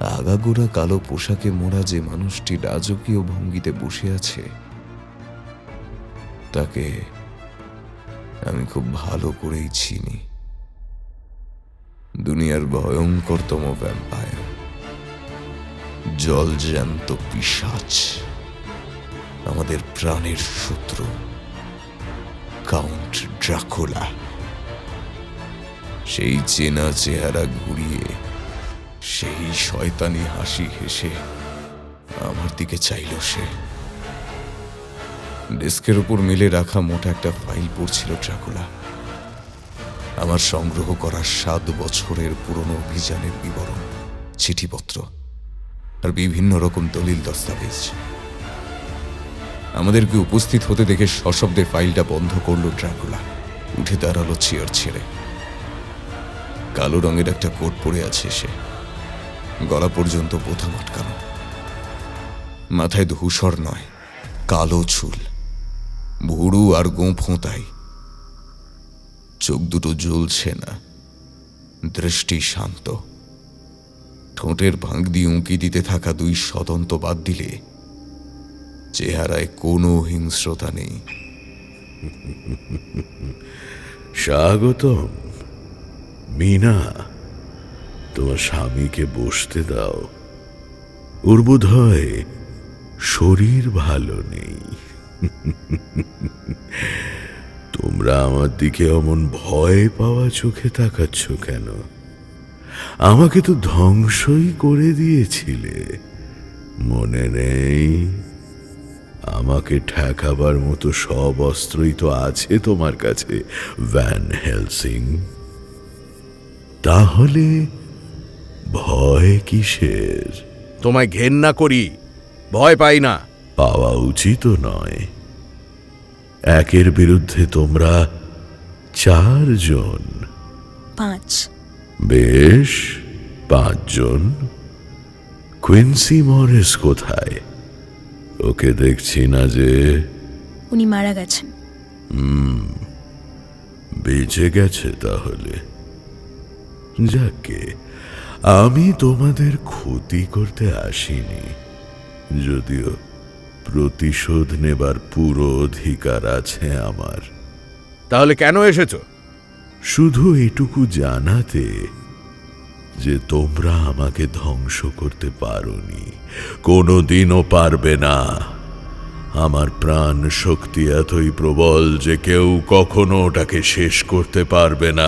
আগাগোড়া কালো পোশাকে মোড়া যে মানুষটি রাজকীয় ভঙ্গিতে বসে আছে, তাকে আমি খুব ভালো করেই চিনি। দুনিয়ার ভয়ঙ্করতম ভ্যাম্পায়ার জলজ্যান্ত পিশাচ। আমাদের প্রাণের শত্রু। Count Dracula. সেই চেনা চেহারা ঘুরিয়ে সেই শয়তানি হাসি হেসে আমার দিকে চাইল সে। ডেস্কের উপর মেলে রাখা মোটা একটা ফাইল পড়ছিল ড্রাকুলা। আমার সংগ্রহ করা সাত বছরের পুরনো অভিযানের বিবরণ, চিঠিপত্র আর বিভিন্ন রকম দলিল দস্তাবেজ। আমাদেরকে উপস্থিত হতে দেখে সশব্দে ফাইলটা বন্ধ করল ড্রাকুলা। উঠে দাঁড়াল চেয়ার ছেড়ে। কালো রঙের একটা কোট পরে আছে সে। গলা পর্যন্ত বোতাম আটকানো মাথায় ধূসর নয়, কালো চুল, ভুরু আর গোঁ ফোঁতাই। চোখ দুটো জ্বলছে না, দৃষ্টি শান্ত। ঠোঁটের ভাঙ দিয়ে উঁকি দিতে থাকা দুই সদন্ত বাদ দিলে চেহারায় কোনো হিংস্রতা নেই। স্বাগতম, মিনা। তোমার স্বামীকে বসতে দাও। ওর বোধ শরীর ভালো নেই। তোমরা আমার দিকে অমন ভয় পাওয়া চোখে তাকাচ্ছ কেন? আমাকে তো ধ্বংসই করে দিয়েছিলে। মনে নেই? আমাকে ঠেকাবার মতো সব অস্ত্রই তো আছে তোমার কাছে ভ্যান হেলসিং তাহলে ভয় কিসের? তোমায় ঘেন্না করি ভয় পাই না। পাওয়া উচিত নয়। একের বিরুদ্ধে তোমরা চারজন। পাঁচ। বেশ পাঁচজন। কুইন্সি মরিস কোথায়? ওকে দেখছি না যে উনি মারা গেছেন। বেঁচে গেছে তাহলে। যাকে আমি তোমাদের ক্ষতি করতে আসিনি যদিও প্রতিশোধ নেবার পুরো অধিকার আছে আমার। তাহলে কেন এসেছ? শুধু এটুকু জানাতে যে তোমরা আমাকে ধ্বংস করতে পারোনি কোনোদিনও পারবে না। আমার প্রাণ শক্তি এতই প্রবল যে কেউ কখনো ওটাকে শেষ করতে পারবে না।